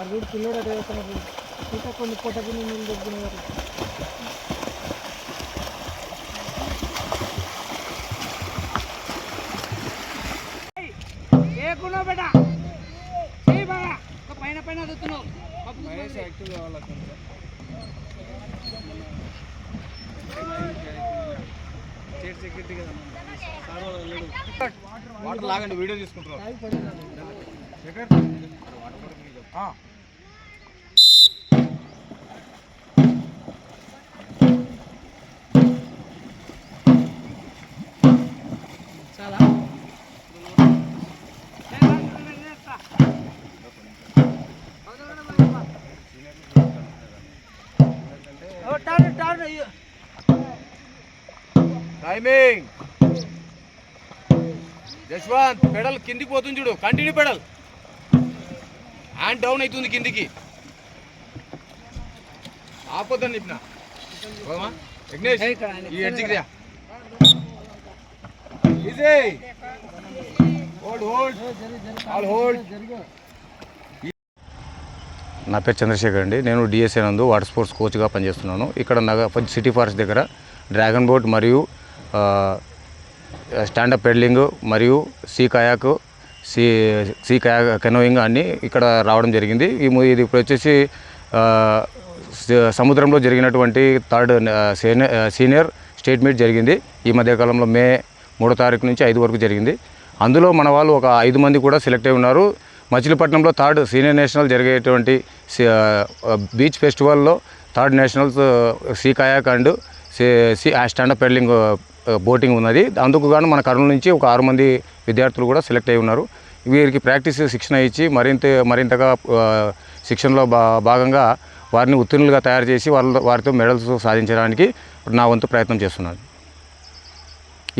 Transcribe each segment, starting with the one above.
వాడు పిల్లడు అటు వేస్తున్నారు ఇంకా కొన్ని పొట్టకి నీళ్ళు బేట? చేయి బాగా ఇంకా పైన పైన అదుతున్నావు వాటర్ లాగండి వీడియో తీసుకుంటారు టైమింగ్ యశ్వంత్ పెడల్ కిందికి పోతుంది చూడు. కంటిన్యూ పెడల్ హ్యాండ్ డౌన్ అవుతుంది కిందికి. ఆపొద్దని చెప్పిన. పోదామా? విఘ్నేష్ ఈ ఎడ్జికి ఈజీ నా పేరు చంద్రశేఖర్ అండి. నేను డిఎస్ఏ నందు వాటర్ స్పోర్ట్స్ కోచ్గా పనిచేస్తున్నాను. ఇక్కడ నగ సిటీ ఫారెస్ట్ దగ్గర డ్రాగన్ బోట్ మరియు స్టాండప్ పెడ్లింగ్ మరియు sea kayak sea sea kayak canoeing అన్నీ ఇక్కడ రావడం జరిగింది. ఈ ము- ఇది ఇప్పుడు వచ్చేసి సముద్రంలో జరిగినటువంటి third senior senior state meet జరిగింది. ఈ మధ్యకాలంలో మే మూడో తారీఖు నుంచి ఐదు వరకు జరిగింది. అందులో మన వాళ్ళు ఒక ఐదు మంది కూడా సెలెక్ట్ అయి ఉన్నారు. మచిలీపట్నంలో థర్డ్ సీనియర్ నేషనల్ జరిగేటువంటి beach ఫెస్టివల్లో third nationals sea kayak and sea sea stand up paddling boating ఉన్నది. అందుకు గాను మన కర్నూలు నుంచి ఒక ఆరు మంది విద్యార్థులు కూడా సెలెక్ట్ అయి ఉన్నారు. వీరికి ప్రాక్టీస్ శిక్షణ ఇచ్చి మరింత మరింతగా శిక్షణలో భాగంగా వారిని ఉత్తీర్ణులుగా తయారు చేసి వాళ్ళ వారితో మెడల్స్ సాధించడానికి నా వంతు ప్రయత్నం చేస్తున్నాను.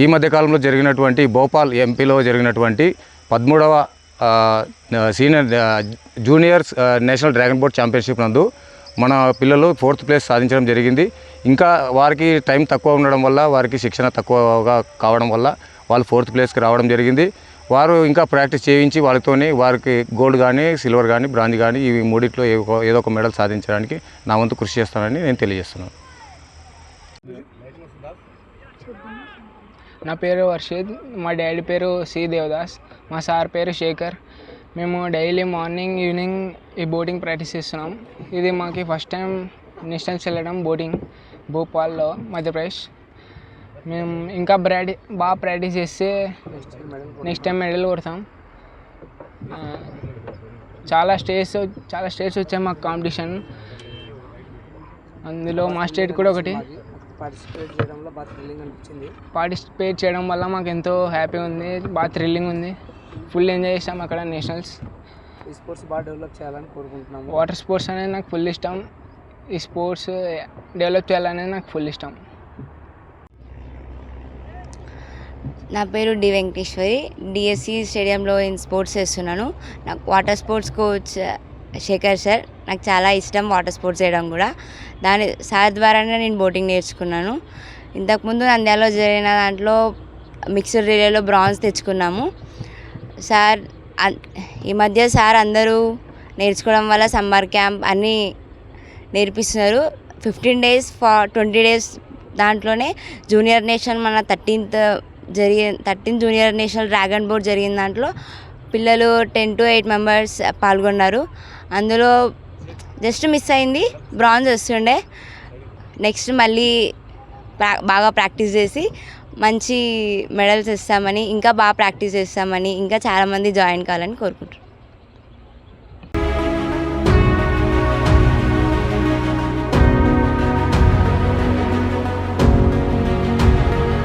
ఈ మధ్యకాలంలో జరిగినటువంటి భోపాల్ ఎంపీలో జరిగినటువంటి పదమూడవ senior juniors junior national dragon boat championship నందు మన పిల్లలు ఫోర్త్ ప్లేస్ సాధించడం జరిగింది. ఇంకా వారికి టైం తక్కువ ఉండడం వల్ల వారికి శిక్షణ తక్కువగా కావడం వల్ల వాళ్ళు ఫోర్త్ ప్లేస్కి రావడం జరిగింది. వారు ఇంకా ప్రాక్టీస్ చేయించి వాళ్ళతోనే వారికి గోల్డ్ కానీ సిల్వర్ కానీ బ్రాంజ్ కానీ ఇవి మూడిట్లో ఏదో ఏదో ఒక మెడల్ సాధించడానికి నా వంతు కృషి చేస్తానని నేను తెలియజేస్తున్నాను. నా పేరు వర్షిద్ మా డాడీ పేరు సి దేవదాస్ మా సార్ పేరు శేఖర్. మేము డైలీ మార్నింగ్ ఈవినింగ్ ఈ బోటింగ్ ప్రాక్టీస్ చేస్తున్నాం. ఇది మాకు ఫస్ట్ టైం నేషనల్స్ వెళ్ళడం బోటింగ్ భోపాల్లో మధ్యప్రదేశ్. మేము ఇంకా ప్రాక్టీ బాగా ప్రాక్టీస్ చేస్తే నెక్స్ట్ టైం మెడల్ కొడతాం. చాలా స్టేట్స్ చాలా స్టేట్స్ వచ్చాయి మాకు కాంపిటీషన్. అందులో మా స్టేట్ కూడా ఒకటి. పార్టిసిపేట్ చేయడంలో బాగా థ్రిల్లింగ్ అనిపించింది. పార్టిసిపేట్ చేయడం వల్ల మాకు ఎంతో హ్యాపీ ఉంది బాగా థ్రిల్లింగ్ ఉంది. ఫుల్ ఎంజాయ్ చేసాం అక్కడ నేషనల్స్ ఈ స్పోర్ట్స్ బాగా డెవలప్ చేయాలని కోరుకుంటున్నాము. వాటర్ స్పోర్ట్స్ అనేది నాకు ఫుల్ ఇష్టం. ఈ స్పోర్ట్స్ డెవలప్ చేయాలనేది నాకు ఫుల్ ఇష్టం. నా పేరు డి వెంకటేశ్వరి. డిఎస్సి స్టేడియంలో నేను స్పోర్ట్స్ చేస్తున్నాను. నాకు water sports coach Shekhar sir నాకు చాలా ఇష్టం వాటర్ స్పోర్ట్స్ చేయడం కూడా. దాని సార్ ద్వారానే నేను బోటింగ్ నేర్చుకున్నాను. ఇంతకుముందు నంద్యాలలో జరిగిన దాంట్లో మిక్స్డ్ రిలేలో బ్రాంజ్ తెచ్చుకున్నాము. సార్ ఈ మధ్య సార్ అందరూ నేర్చుకోవడం వల్ల సమ్మర్ క్యాంప్ అన్నీ నేర్పిస్తున్నారు. Fifteen days for twenty days దాంట్లోనే జూనియర్ నేషనల్ మన థర్టీన్త్ జరిగి thirteen junior national dragon board జరిగిన దాంట్లో పిల్లలు టెన్ టు ఎయిట్ మెంబర్స్ పాల్గొన్నారు. అందులో జస్ట్ మిస్ అయింది బ్రాంజ్ వస్తుండే. నెక్స్ట్ మళ్ళీ బాగా ప్రాక్టీస్ చేసి మంచి మెడల్స్ ఇస్తామని ఇంకా బాగా ప్రాక్టీస్ చేస్తామని ఇంకా చాలామంది జాయిన్ కావాలని కోరుకుంటున్నాను